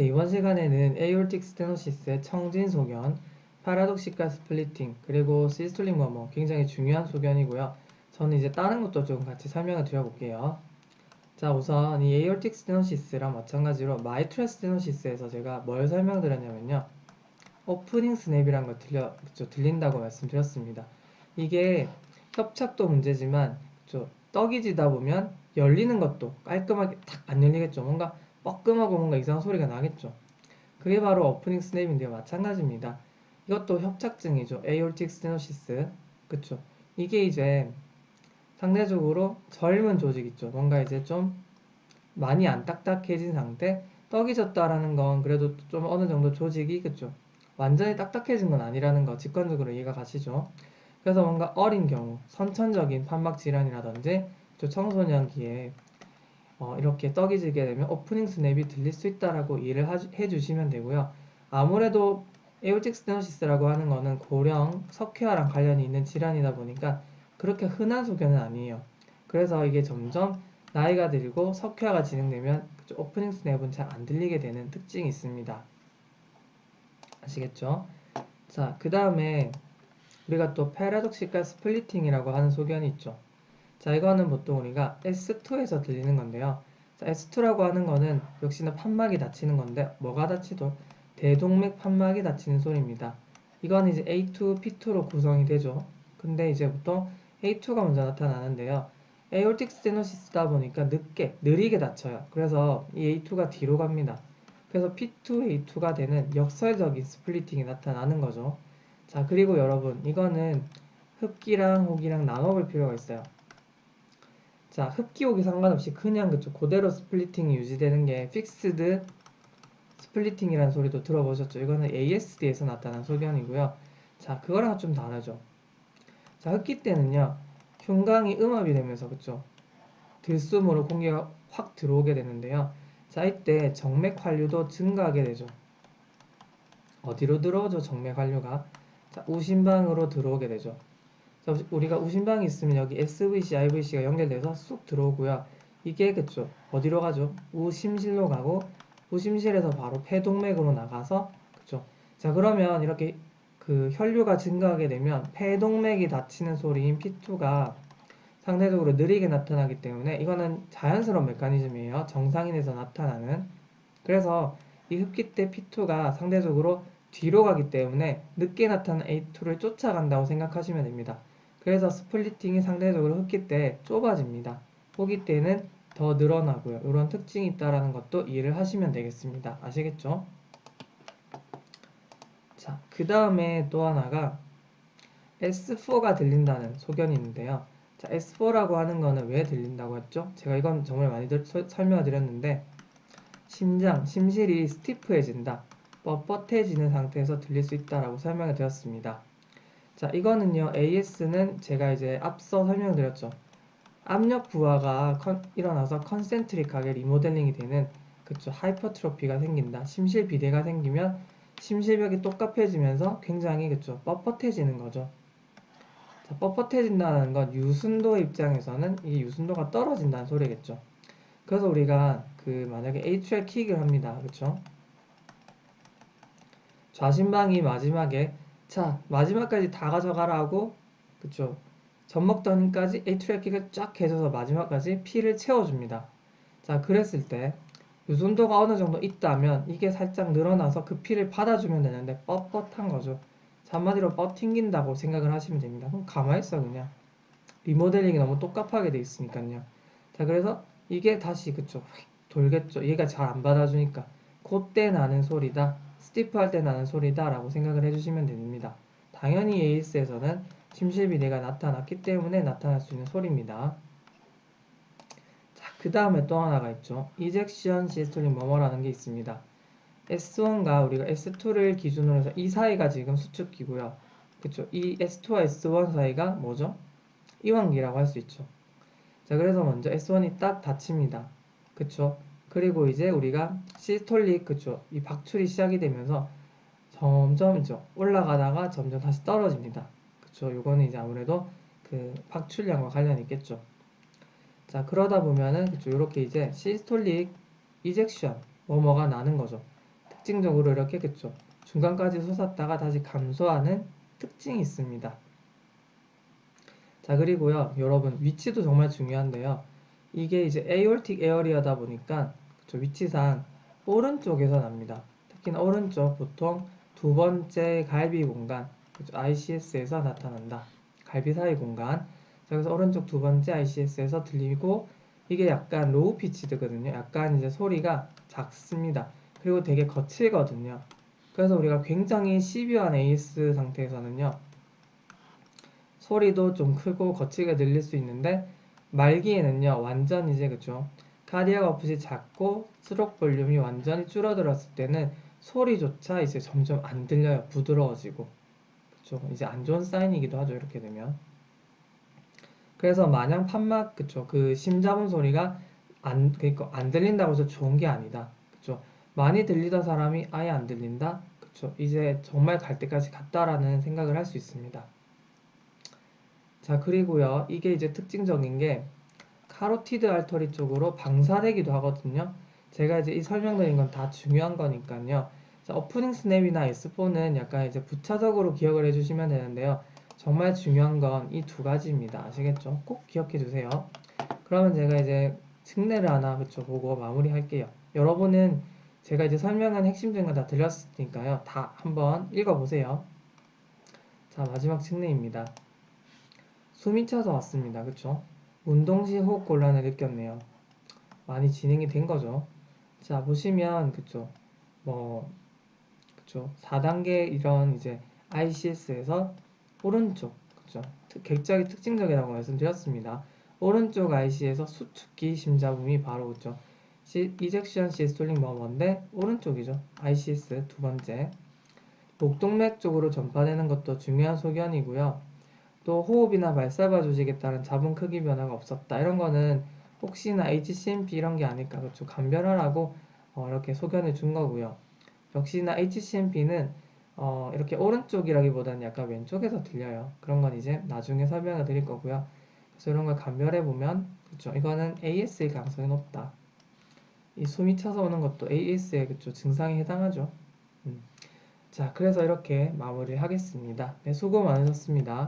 네, 이번 시간에는 에이올틱 스테노시스의 청진 소견, 파라독시카 스플리팅, 그리고 시스톨릭 머머 굉장히 중요한 소견이고요. 저는 이제 다른 것도 좀 같이 설명을 드려볼게요. 자, 우선 이 에이올틱 스테노시스랑 마찬가지로 마이트럴 스테노시스에서 제가 뭘 설명드렸냐면요. 오프닝 스냅이란 걸 들려, 그쵸, 들린다고 말씀드렸습니다. 이게 협착도 문제지만 그쵸, 떡이 지다 보면 열리는 것도 깔끔하게 탁 안 열리겠죠. 뭔가 뻐끔하고 뭔가 이상한 소리가 나겠죠. 그게 바로 오프닝 스냅인데요. 마찬가지입니다. 이것도 협착증이죠. 에이올틱 스테노시스. 그쵸. 이게 이제 상대적으로 젊은 조직 있죠. 뭔가 이제 좀 많이 안 딱딱해진 상태. 떡이 졌다라는 건 그래도 좀 어느 정도 조직이 그쵸. 완전히 딱딱해진 건 아니라는 거 직관적으로 이해가 가시죠. 그래서 뭔가 어린 경우 선천적인 판막 질환이라든지 또 청소년기에 어, 이렇게 떡이 지게 되면 오프닝 스냅이 들릴 수 있다라고 이해를 하, 해주시면 되고요. 아무래도 에오틱 스테노시스라고 하는 거는 고령 석회화랑 관련이 있는 질환이다 보니까 그렇게 흔한 소견은 아니에요. 그래서 이게 점점 나이가 들고 석회화가 진행되면 오프닝 스냅은 잘 안 들리게 되는 특징이 있습니다. 아시겠죠? 자, 그 다음에 우리가 또 패러독시카 스플리팅이라고 하는 소견이 있죠. 자, 이거는 보통 우리가 S2에서 들리는 건데요. 자, S2라고 하는 거는 역시나 판막이 닫히는 건데 뭐가 닫히도 대동맥 판막이 닫히는 소리입니다. 이건 이제 A2, P2로 구성이 되죠. 근데 이제 보통 A2가 먼저 나타나는데요. 에올틱 스테노시스다 보니까 늦게, 느리게 닫혀요. 그래서 이 A2가 뒤로 갑니다. 그래서 P2, A2가 되는 역설적인 스플리팅이 나타나는 거죠. 자, 그리고 여러분, 이거는 흡기랑 호기랑 나눠볼 필요가 있어요. 자, 흡기 호기 상관없이 그냥 그쪽 그대로 스플리팅이 유지되는 게 픽스드 스플리팅이라는 소리도 들어보셨죠? 이거는 ASD에서 나타난 소견이고요. 자, 그거랑 좀 다르죠. 자, 흡기 때는요. 흉강이 음압이 되면서 그쵸? 들숨으로 공기가 확 들어오게 되는데요. 자, 이때 정맥 환류도 증가하게 되죠. 어디로 들어오죠? 정맥 환류가. 자, 우심방으로 들어오게 되죠. 자, 우리가 우심방이 있으면 여기 SVC, IVC가 연결돼서 쑥 들어오고요. 이게 그쵸? 어디로 가죠? 우심실로 가고 우심실에서 바로 폐동맥으로 나가서 그쵸? 자, 그러면 이렇게 그 혈류가 증가하게 되면 폐동맥이 닫히는 소리인 P2가 상대적으로 느리게 나타나기 때문에 이거는 자연스러운 메커니즘이에요. 정상인에서 나타나는. 그래서 이 흡기 때 P2가 상대적으로 뒤로 가기 때문에 늦게 나타난 A2를 쫓아간다고 생각하시면 됩니다. 그래서 스플리팅이 상대적으로 흡기 때 좁아집니다. 호기 때는 더 늘어나고요. 이런 특징이 있다는 것도 이해를 하시면 되겠습니다. 아시겠죠? 자, 그 다음에 또 하나가 S4가 들린다는 소견이 있는데요. 자, S4라고 하는 거는 왜 들린다고 했죠? 제가 이건 정말 많이 설명을 드렸는데 심장, 심실이 스티프해진다. 뻣뻣해지는 상태에서 들릴 수 있다라고 설명을 드렸습니다. 자, 이거는요, AS는 제가 이제 앞서 설명드렸죠. 압력 부하가 컨, 일어나서 컨센트릭하게 리모델링이 되는 그쵸 하이퍼트로피가 생긴다. 심실 비대가 생기면 심실벽이 똑같아지면서 굉장히 그쵸 뻣뻣해지는 거죠. 자, 뻣뻣해진다는 건 유순도 입장에서는 이 유순도가 떨어진다는 소리겠죠. 그래서 우리가 그 만약에 H.R. 킥을 합니다. 그쵸? 좌심방이 마지막에 자 마지막까지 다 가져가라 하고 그쵸 젖먹더니까지 에이트리얼킥을 쫙 해줘서 마지막까지 피를 채워줍니다. 자 그랬을 때 유순도가 어느 정도 있다면 이게 살짝 늘어나서 그 피를 받아주면 되는데 뻣뻣한 거죠. 자, 한마디로 뻗튕긴다고 생각을 하시면 됩니다. 그럼 가만히 있어 그냥. 리모델링이 너무 똑같하게 돼 있으니까요. 자 그래서 이게 다시 그쵸 돌겠죠. 얘가 잘 안 받아주니까 그때 나는 소리다. 스티프할 때 나는 소리다 라고 생각을 해주시면 됩니다. 당연히 AS에서는 심실비대가 나타났기 때문에 나타날 수 있는 소리입니다. 자, 그 다음에 또 하나가 있죠. 이젝션 시스톨릭 뭐뭐라는 게 있습니다. S1과 우리가 S2를 기준으로 해서 이 사이가 지금 수축기고요. 그쵸? 이 S2와 S1 사이가 뭐죠? 이완기라고 할 수 있죠. 자, 그래서 먼저 S1이 딱 닫힙니다. 그쵸? 그리고 이제 우리가 시스톨릭, 그쵸? 이 박출이 시작이 되면서 점점 이제 올라가다가 점점 다시 떨어집니다. 그쵸? 요거는 이제 아무래도 그 박출량과 관련이 있겠죠. 자, 그러다 보면은 그쵸? 요렇게 이제 시스톨릭 이젝션 뭐뭐가 나는 거죠. 특징적으로 이렇게 그쵸 중간까지 솟았다가 다시 감소하는 특징이 있습니다. 자 그리고요 여러분 위치도 정말 중요한데요. 이게 이제 에어틱 에어리어다 보니까 그쵸 위치상 오른쪽에서 납니다. 특히나 오른쪽 보통 두 번째 갈비 공간 그쵸 ICS에서 나타난다. 갈비 사이 공간. 자, 그래서 오른쪽 두 번째 ICS에서 들리고 이게 약간 로우 피치드거든요. 약간 이제 소리가 작습니다. 그리고 되게 거칠거든요. 그래서 우리가 굉장히 시비한 AS 상태에서는요. 소리도 좀 크고 거칠게 들릴 수 있는데 말기에는요. 완전 이제 그죠. 카디아가 없이 작고 스록 볼륨이 완전히 줄어들었을 때는 소리조차 이제 점점 안 들려요. 부드러워지고. 그쵸. 이제 안 좋은 사인이기도 하죠. 이렇게 되면. 그래서 마냥 판막 그쵸. 그 심잡은 소리가 안 그러니까 안 들린다고 해서 좋은 게 아니다. 그쵸. 많이 들리던 사람이 아예 안 들린다. 그쵸. 이제 정말 갈 때까지 갔다라는 생각을 할 수 있습니다. 자, 그리고요. 이게 이제 특징적인 게 카로티드 알터리 쪽으로 방사되기도 하거든요. 제가 이제 이 설명드린 건 다 중요한 거니까요. 자, 오프닝 스냅이나 S4는 약간 이제 부차적으로 기억을 해주시면 되는데요. 정말 중요한 건 이 두 가지입니다. 아시겠죠? 꼭 기억해 주세요. 그러면 제가 이제 특례를 하나 그쵸 보고 마무리 할게요. 여러분은 제가 이제 설명한 핵심적인 거 다 들렸으니까요. 다 한번 읽어보세요. 자, 마지막 측례입니다. 숨이 차서 왔습니다. 그쵸? 운동 시 호흡 곤란을 느꼈네요. 많이 진행이 된 거죠. 자, 보시면, 그쵸? 뭐, 그쵸? 4단계 이런 이제 ICS에서 오른쪽, 그쵸? 특- 객작이 특징적이라고 말씀드렸습니다. 오른쪽 IC에서 수축기 심잡음이 바로? 시, 이젝션 시스톨링 머머인데 오른쪽이죠. ICS 두 번째. 목동맥 쪽으로 전파되는 것도 중요한 소견이고요. 또 호흡이나 발사바 조직에 따른 잡음 크기 변화가 없었다. 이런 거는 혹시나 HCMP 이런 게 아닐까 그렇죠. 감별하라고 어, 이렇게 소견을 준 거고요. 역시나 HCMP는 어, 이렇게 오른쪽이라기보다는 약간 왼쪽에서 들려요. 그런 건 이제 나중에 설명을 드릴 거고요. 그래서 이런 걸 감별해 보면 그렇죠. 이거는 AS의 가능성이 높다. 이 숨이 차서 오는 것도 AS의 그렇죠. 증상에 해당하죠. 음. 자, 그래서 이렇게 마무리를 하겠습니다. 네, 수고 많으셨습니다.